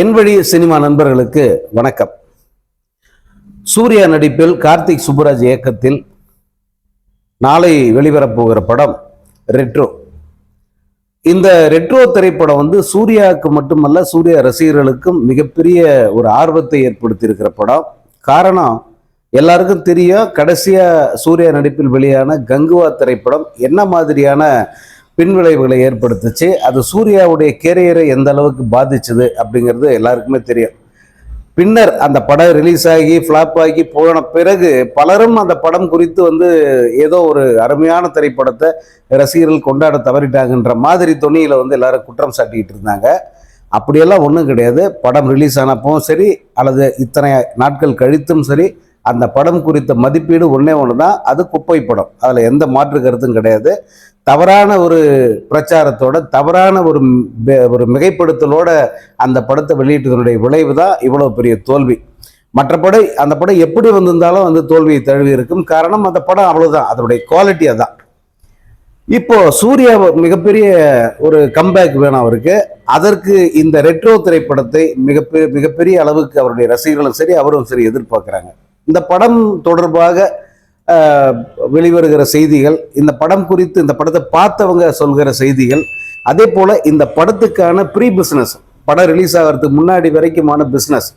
என் வழி சினிமா நண்பர்களுக்கு வணக்கம். சூர்யா நடிப்பில் கார்த்திக் சுப்புராஜ் இயக்கத்தில் நாளை வெளிவரப்போகிற படம் ரெட்ரோ. இந்த ரெட்ரோ திரைப்படம் வந்து சூர்யாவுக்கு மட்டுமல்ல சூர்யா ரசிகர்களுக்கும் மிகப்பெரிய ஒரு ஆர்வத்தை ஏற்படுத்தியிருக்கிற படம். காரணம் எல்லாருக்கும் தெரியும் கடைசியா சூர்யா நடிப்பில் வெளியான கங்குவா திரைப்படம் என்ன மாதிரியான பின்விளைவுகளை ஏற்படுத்துச்சு. அது சூர்யாவுடைய கேரியரை எந்த அளவுக்கு பாதிச்சது அப்படிங்கிறது எல்லாருக்குமே தெரியும். பின்னர் அந்த படம் ரிலீஸ் ஆகி ஃப்ளாப் ஆகி போன பிறகு பலரும் அந்த படம் குறித்து வந்து ஏதோ ஒரு அருமையான திரைப்படத்தை ரசிகர்கள் கொண்டாட தவறிட்டாங்கன்ற மாதிரி துணியில் வந்து எல்லாரும் குற்றம் சாட்டிக்கிட்டு இருந்தாங்க. அப்படியெல்லாம் ஒன்றும் கிடையாது. படம் ரிலீஸ் ஆனப்பவும் சரி அல்லது இத்தனை நாட்கள் கழித்தும் சரி அந்த படம் குறித்த மதிப்பீடு ஒன்றே ஒன்று தான் அது குப்பை படம். அதில் எந்த மாற்று கருத்தும் கிடையாது. தவறான ஒரு பிரச்சாரத்தோட தவறான ஒரு ஒரு மிகைப்படுத்தலோட அந்த படத்தை வெளியிட்டதனுடைய விளைவு தான் இவ்வளோ பெரிய தோல்வி. மற்ற அந்த படம் எப்படி வந்திருந்தாலும் வந்து தோல்வியை தழுவி இருக்கும். காரணம் அந்த படம் அவ்வளோதான் அதனுடைய குவாலிட்டி அதான். இப்போ சூர்யா மிகப்பெரிய ஒரு கம்பேக் வேணும் அவருக்கு. அதற்கு இந்த ரெட்ரோ திரைப்படத்தை மிகப்பெரிய மிகப்பெரிய அளவுக்கு அவருடைய ரசிகர்களும் சரி அவரும் சரி எதிர்பார்க்குறாங்க. இந்த படம் தொடர்பாக வெளிவருகிற செய்திகள் இந்த படம் குறித்து இந்த படத்தை பார்த்தவங்க சொல்கிற செய்திகள் அதே போல இந்த படத்துக்கான ப்ரீ பிஸ்னஸ் படம் ரிலீஸ் ஆகிறதுக்கு முன்னாடி வரைக்குமான பிஸ்னஸ்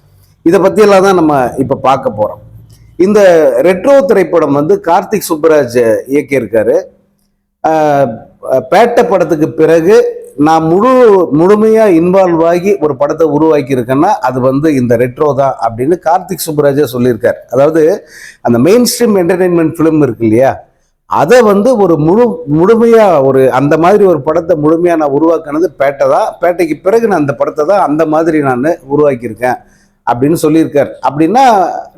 இதை பற்றியெல்லாம் தான் நம்ம இப்போ பார்க்க போகிறோம் இந்த ரெட்ரோ திரைப்படம் வந்து கார்த்திக் சுப்ராஜ் இயக்கியிருக்காரு. பேட்டை பேட்ட படத்துக்கு பிறகு நான் முழு முழுமையாக இன்வால்வ் ஆகி ஒரு படத்தை உருவாக்கி இருக்கேன்னா அது வந்து இந்த ரெட்ரோ தான் அப்படின்னு கார்த்திக் சுப்ராஜா சொல்லியிருக்கார். அதாவது அந்த மெயின் ஸ்ட்ரீம் என்டர்டெயின்மெண்ட் ஃபிலிம் இருக்கு இல்லையா அதை வந்து ஒரு முழு முழுமையாக ஒரு அந்த மாதிரி ஒரு படத்தை முழுமையாக நான் உருவாக்குனது பேட்டை தான். பேட்டைக்கு பிறகு நான் அந்த படத்தை தான் அந்த மாதிரி நான் உருவாக்கியிருக்கேன் அப்படின்னு சொல்லியிருக்கார். அப்படின்னா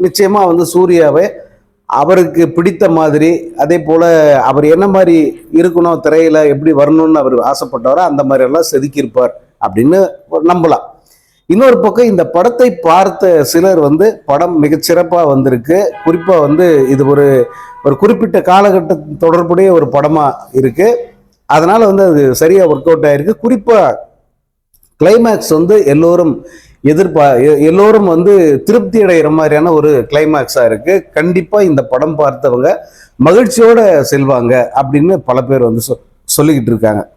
நிச்சயமாக வந்து சூர்யாவை அவருக்கு பிடித்த மாதிரி அதே போல் அவர் என்ன மாதிரி இருக்கணும் திரையில் எப்படி வரணும்னு அவர் ஆசைப்பட்டாரோ அந்த மாதிரியெல்லாம் செதுக்கியிருப்பார் அப்படின்னு நம்பலாம். இன்னொரு பக்கம் இந்த படத்தை பார்த்த சிலர் வந்து படம் மிகச்சிறப்பாக வந்திருக்கு. குறிப்பாக வந்து இது ஒரு ஒரு குறிப்பிட்ட காலகட்ட தொடர்புடைய ஒரு படமாக இருக்குது அதனால் வந்து அது சரியாக ஒர்க் அவுட் ஆகிருக்கு குறிப்பாக கிளைமேக்ஸ் வந்து எல்லோரும் எதிர்பா எ- எல்லோரும் வந்து திருப்தி அடைகிற மாதிரியான ஒரு கிளைமேக்ஸாக இருக்குது கண்டிப்பாக இந்த படம் பார்த்தவங்க மகிழ்ச்சியோடு செல்வாங்க அப்படின்னு பல பேர் வந்து சொ- சொல்லிக்கிட்டு இருக்காங்க.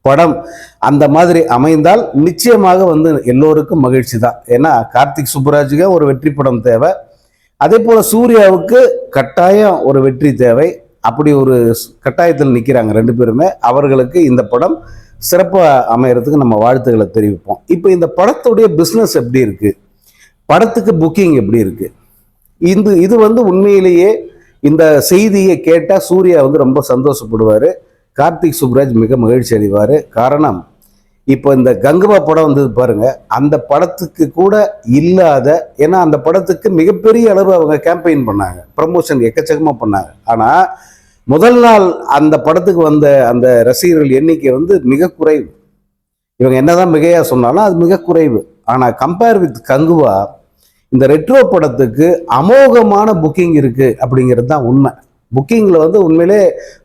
படம் அந்த மாதிரி அமைந்தால் நிச்சயமாக வந்து எல்லோருக்கும் மகிழ்ச்சி தான். ஏன்னா கார்த்திக் சுப்புராஜுக்கு ஒரு வெற்றி படம் தேவை. அதே போல் சூர்யாவுக்கு கட்டாயம் ஒரு வெற்றி தேவை. அப்படி ஒரு கட்டாயத்தில் நிற்கிறாங்க ரெண்டு பேருமே. அவர்களுக்கு இந்த படம் சிறப்பாக அமையறதுக்கு நம்ம வாழ்த்துக்களை தெரிவிப்போம். இப்போ இந்த படத்துடைய பிஸ்னஸ் எப்படி இருக்குது படத்துக்கு புக்கிங் எப்படி இருக்குது இந்த இது வந்து உண்மையிலேயே இந்த செய்தியை கேட்டால் சூர்யா வந்து ரொம்ப சந்தோஷப்படுவார். கார்த்திக் சுப்ராஜ் மிக மகிழ்ச்சி அடைவார். காரணம் இப்போ இந்த கங்குவா படம் வந்தது பாருங்க. அந்த படத்துக்கு கூட இல்லாத ஏன்னா அந்த படத்துக்கு மிகப்பெரிய அளவு அவங்க கேம்பெயின் பண்ணாங்க. ப்ரமோஷன் எக்கச்சக்கமாக பண்ணாங்க. ஆனால் முதல் நாள் அந்த படத்துக்கு வந்த அந்த ரசிகர்கள் எண்ணிக்கை வந்து மிக குறைவு. இவங்க என்னதான் மிகையா சொன்னாலும் அது மிக குறைவு. ஆனால் கம்பேர் வித் கங்குவா இந்த ரெட்ரோ படத்துக்கு அமோகமான புக்கிங் இருக்கு அப்படிங்கிறது தான் உண்மை. புக்கிங்கில் வந்து உண்மையிலே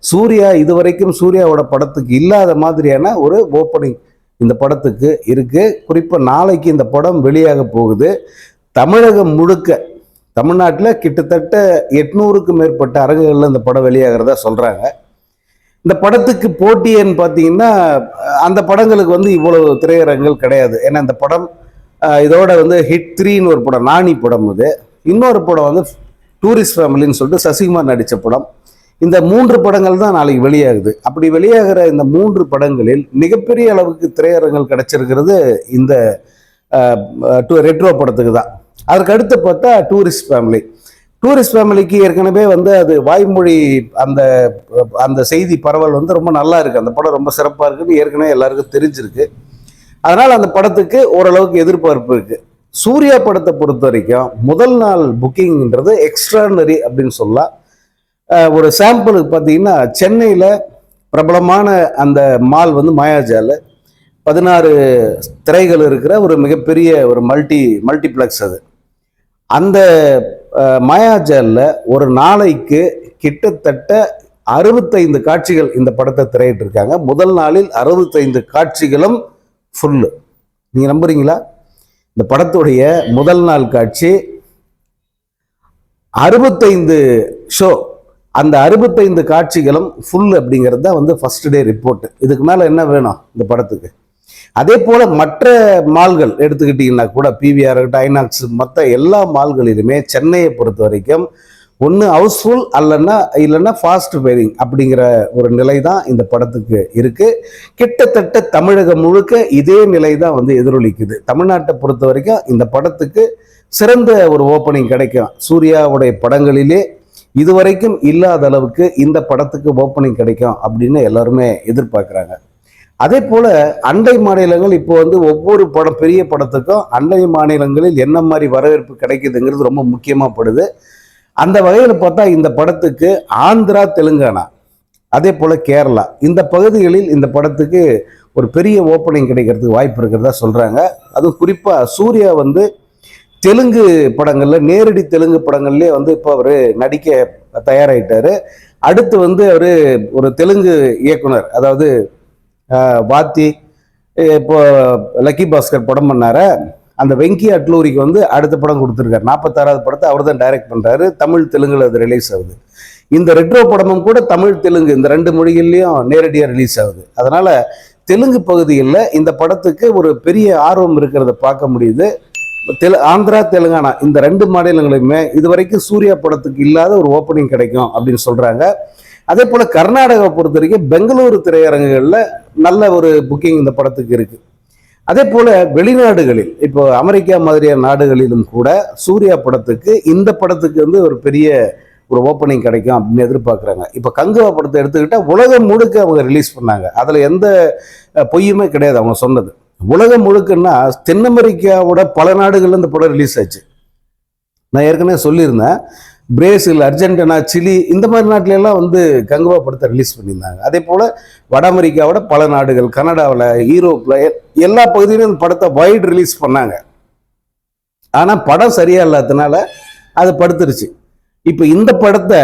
சூர்யா இதுவரைக்கும் சூர்யாவோட படத்துக்கு இல்லாத மாதிரியான ஒரு ஓப்பனிங் இந்த படத்துக்கு இருக்குது குறிப்பாக நாளைக்கு இந்த படம் வெளியாக போகுது. தமிழகம் முழுக்க தமிழ்நாட்டில் கிட்டத்தட்ட எட்நூறுக்கும் மேற்பட்ட அரங்குகளில் இந்த படம் வெளியாகிறதா சொல்கிறாங்க இந்த படத்துக்கு போட்டின்னு பார்த்தீங்கன்னா அந்த படங்களுக்கு வந்து இவ்வளவு திரையரங்குகள் கிடையாது. ஏன்னா இந்த படம் இதோட வந்து ஹிட் த்ரீன்னு ஒரு படம் நாணி படம் இது. இன்னொரு படம் வந்து டூரிஸ்ட் ஃபேமிலின்னு சொல்லிட்டு சசிகுமார் நடித்த படம். இந்த மூன்று படங்கள் தான் நாளைக்கு வெளியாகுது. அப்படி வெளியாகிற இந்த மூன்று படங்களில் மிகப்பெரிய அளவுக்கு திரையரங்குகள் கிடைச்சிருக்கிறது இந்த ரெட்ரோ படத்துக்கு தான். அதற்கு அடுத்து பார்த்தா டூரிஸ்ட் ஃபேமிலி டூரிஸ்ட் ஃபேமிலிக்கு ஏற்கனவே வந்து அது வாய்மொழி அந்த அந்த செய்தி பரவல் வந்து ரொம்ப நல்லா இருக்குது அந்த படம் ரொம்ப சிறப்பாக இருக்குன்னு ஏற்கனவே எல்லாருக்கும் தெரிஞ்சிருக்கு. அதனால் அந்த படத்துக்கு ஓரளவுக்கு எதிர்பார்ப்பு இருக்குது சூர்யா படத்தை பொறுத்த வரைக்கும் முதல் நாள் புக்கிங்ன்றது எக்ஸ்ட்ரானரி அப்படின்னு சொல்லலாம். ஒரு சாம்பிளுக்கு பார்த்தீங்கன்னா சென்னையில் பிரபலமான அந்த மால் வந்து மாயாஜால். பதினாறு திரைகள் இருக்கிற ஒரு மிகப்பெரிய ஒரு மல்டி மல்டிப்ளெக்ஸ் அது. அந்த மாயாஜாலில் ஒரு நாளைக்கு கிட்டத்தட்ட அறுபத்தைந்து காட்சிகள் இந்த படத்தை திரையிட்டிருக்காங்க. முதல் நாளில் அறுபத்தைந்து காட்சிகளும் ஃபுல்லு நீங்கள் நம்புறீங்களா? இந்த படத்துடைய முதல் நாள் காட்சி அறுபத்தைந்து ஷோ அந்த அறுபத்தைந்து காட்சிகளும் ஃபுல் அப்படிங்கிறது தான் வந்து ஃபர்ஸ்ட் டே ரிப்போர்ட் இதுக்கு மேலே என்ன வேணும் இந்த படத்துக்கு? அதே போல் மற்ற மால்கள் எடுத்துக்கிட்டிங்கன்னா கூட பிவிஆர் இருக்கட்டும் ஐநாக்ஸ் மற்ற எல்லா மால்களிலுமே சென்னையை பொறுத்த வரைக்கும் ஒன்று ஹவுஸ்ஃபுல் அல்லன்னா இல்லைன்னா ஃபாஸ்ட் ஃபேரிங் அப்படிங்கிற ஒரு நிலை தான் இந்த படத்துக்கு இருக்குது கிட்டத்தட்ட தமிழகம் முழுக்க இதே நிலை தான் வந்து எதிரொலிக்குது. தமிழ்நாட்டை பொறுத்த வரைக்கும் இந்த படத்துக்கு சிறந்த ஒரு ஓப்பனிங் கிடைக்கும். சூர்யாவுடைய படங்களிலே இதுவரைக்கும் இல்லாத அளவுக்கு இந்த படத்துக்கு ஓப்பனிங் கிடைக்கும் அப்படின்னு எல்லாருமே எதிர்பார்க்குறாங்க. அதே போல அண்டை மாநிலங்கள் இப்போ வந்து ஒவ்வொரு படம் பெரிய படத்துக்கும் அண்டை மாநிலங்களில் என்ன மாதிரி வரவேற்பு கிடைக்குதுங்கிறது ரொம்ப முக்கியமாக படுது. அந்த வகையில் பார்த்தா இந்த படத்துக்கு ஆந்திரா தெலுங்கானா அதே போல் கேரளா இந்த பகுதிகளில் இந்த படத்துக்கு ஒரு பெரிய ஓப்பனிங் கிடைக்கிறதுக்கு வாய்ப்பு இருக்கிறதா சொல்கிறாங்க அதுவும் குறிப்பாக சூர்யா வந்து தெலுங்கு படங்களில் நேரடி தெலுங்கு படங்கள்லேயே வந்து இப்போ அவர் நடிக்க தயாராகிட்டார் அடுத்து வந்து அவர் ஒரு தெலுங்கு இயக்குனர் அதாவது வாத்தி இப்போ லக்கி பாஸ்கர் படம் பண்ணார. அந்த வெங்கி அட்லூரிக்கு வந்து அடுத்த படம் கொடுத்துருக்காரு. நாற்பத்தாறாவது படத்தை அவர் தான் டைரக்ட் பண்ணுறாரு தமிழ் தெலுங்கில் அது ரிலீஸ் ஆகுது. இந்த ரெட்ரோ படமும் கூட தமிழ் தெலுங்கு இந்த ரெண்டு மொழிகள்லையும் நேரடியாக ரிலீஸ் ஆகுது. அதனால் தெலுங்கு பகுதியில் இந்த படத்துக்கு ஒரு பெரிய ஆர்வம் இருக்கிறத பார்க்க முடியுது. தெலு ஆந்திரா தெலுங்கானா இந்த ரெண்டு மாநிலங்களுமே இதுவரைக்கும் சூர்யா படத்துக்கு இல்லாத ஒரு ஓப்பனிங் கிடைக்கும் அப்படின்னு சொல்கிறாங்க அதே போல கர்நாடகாவை பொறுத்த வரைக்கும் பெங்களூரு திரையரங்குகளில் நல்ல ஒரு புக்கிங் இந்த படத்துக்கு இருக்கு. அதே போல வெளிநாடுகளில் இப்போ அமெரிக்கா மாதிரியான நாடுகளிலும் கூட சூர்யா படத்துக்கு இந்த படத்துக்கு வந்து ஒரு பெரிய ஒரு ஓப்பனிங் கிடைக்கும் அப்படின்னு எதிர்பார்க்குறாங்க. இப்போ கங்குவா படத்தை எடுத்துக்கிட்டால் உலகம் முழுக்க அவங்க ரிலீஸ் பண்ணாங்க. அதில் எந்த பொய்யுமே கிடையாது அவங்க சொன்னது. உலகம் முழுக்கன்னா தென் அமெரிக்காவோட பல நாடுகளில் இந்த படம் ரிலீஸ் ஆச்சு. நான் ஏற்கனவே சொல்லியிருந்தேன். பிரேசில் அர்ஜென்டினா சிலி இந்த மாதிரி நாட்டிலெல்லாம் வந்து கங்குவா படத்தை ரிலீஸ் பண்ணியிருந்தாங்க. அதே போல் வட அமெரிக்காவோட பல நாடுகள் கனடாவில் யூரோப்பில் எல்லா பகுதியிலும் இந்த படத்தை வைட் ரிலீஸ் பண்ணாங்க. ஆனால் படம் சரியா இல்லாததுனால அது படுத்துருச்சு. இப்போ இந்த படத்தை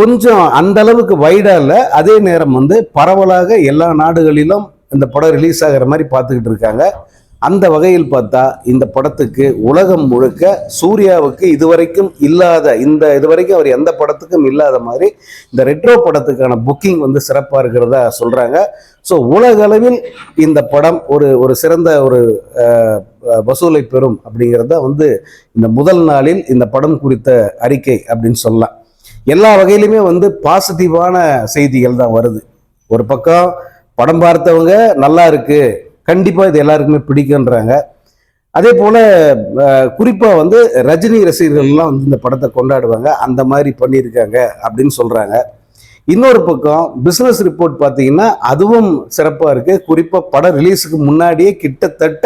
கொஞ்சம் அந்த அளவுக்கு வைடா இல்லை அதே நேரம் வந்து பரவலாக எல்லா நாடுகளிலும் இந்த படம் ரிலீஸ் ஆகிற மாதிரி பார்த்துக்கிட்டு இருக்காங்க. அந்த வகையில் பார்த்தா இந்த படத்துக்கு உலகம் முழுக்க சூர்யாவுக்கு இதுவரைக்கும் இல்லாத இந்த இதுவரைக்கும் அவர் எந்த படத்துக்கும் இல்லாத மாதிரி இந்த ரெட்ரோ படத்துக்கான புக்கிங் வந்து சிறப்பாக இருக்கிறதா சொல்கிறாங்க ஸோ உலக அளவில் இந்த படம் ஒரு ஒரு சிறந்த ஒரு வசூலை பெறும் அப்படிங்கிறத வந்து இந்த முதல் நாளில் இந்த படம் குறித்த அறிக்கை அப்படின்னு சொல்லலாம். எல்லா வகையிலுமே வந்து பாசிட்டிவான செய்திகள் தான் வருது. ஒரு பக்கம் படம் பார்த்தவங்க நல்லா இருக்குது கண்டிப்பாக இது எல்லாருக்குமே பிடிக்குன்றாங்க அதே போல் குறிப்பாக வந்து ரஜினி ரசிகர்கள்லாம் வந்து இந்த படத்தை கொண்டாடுவாங்க. அந்த மாதிரி பண்ணியிருக்காங்க அப்படின்னு சொல்கிறாங்க இன்னொரு பக்கம் பிஸ்னஸ் ரிப்போர்ட் பார்த்தீங்கன்னா அதுவும் சிறப்பாக இருக்குது குறிப்பாக படம் ரிலீஸுக்கு முன்னாடியே கிட்டத்தட்ட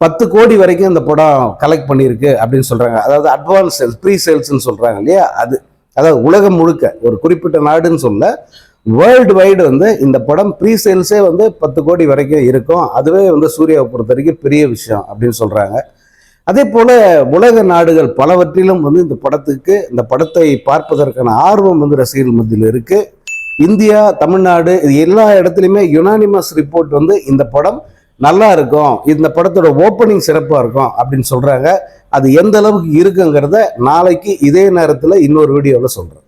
பத்து கோடி வரைக்கும் இந்த படம் கலெக்ட் பண்ணியிருக்கு அப்படின்னு சொல்கிறாங்க அதாவது அட்வான்ஸ் சேல்ஸ் ப்ரீ சேல்ஸ்ன்னு சொல்கிறாங்க இல்லையா? அது அதாவது உலகம் முழுக்க ஒரு குறிப்பிட்ட நாடுன்னு சொல்ல வேர்ல்டு வைடு வந்து இந்த படம் ப்ரீ சேல்ஸே வந்து பத்து கோடி வரைக்கும் இருக்கும். அதுவே வந்து சூர்யாவை பொறுத்த வரைக்கும் பெரிய விஷயம் அப்படின்னு சொல்கிறாங்க அதே போல் உலக நாடுகள் பலவற்றிலும் வந்து இந்த படத்துக்கு இந்த படத்தை பார்ப்பதற்கான ஆர்வம் வந்து ரசிகர்கள் மத்தியில் இருக்குது இந்தியா தமிழ்நாடு இது எல்லா இடத்துலையுமே யுனானிமஸ் ரிப்போர்ட் வந்து இந்த படம் நல்லா இருக்கும். இந்த படத்தோட ஓப்பனிங் சிறப்பாக இருக்கும் அப்படின்னு சொல்கிறாங்க அது எந்த அளவுக்கு இருக்குங்கிறத நாளைக்கு இதே நேரத்தில் இன்னொரு வீடியோவில் சொல்கிறேன்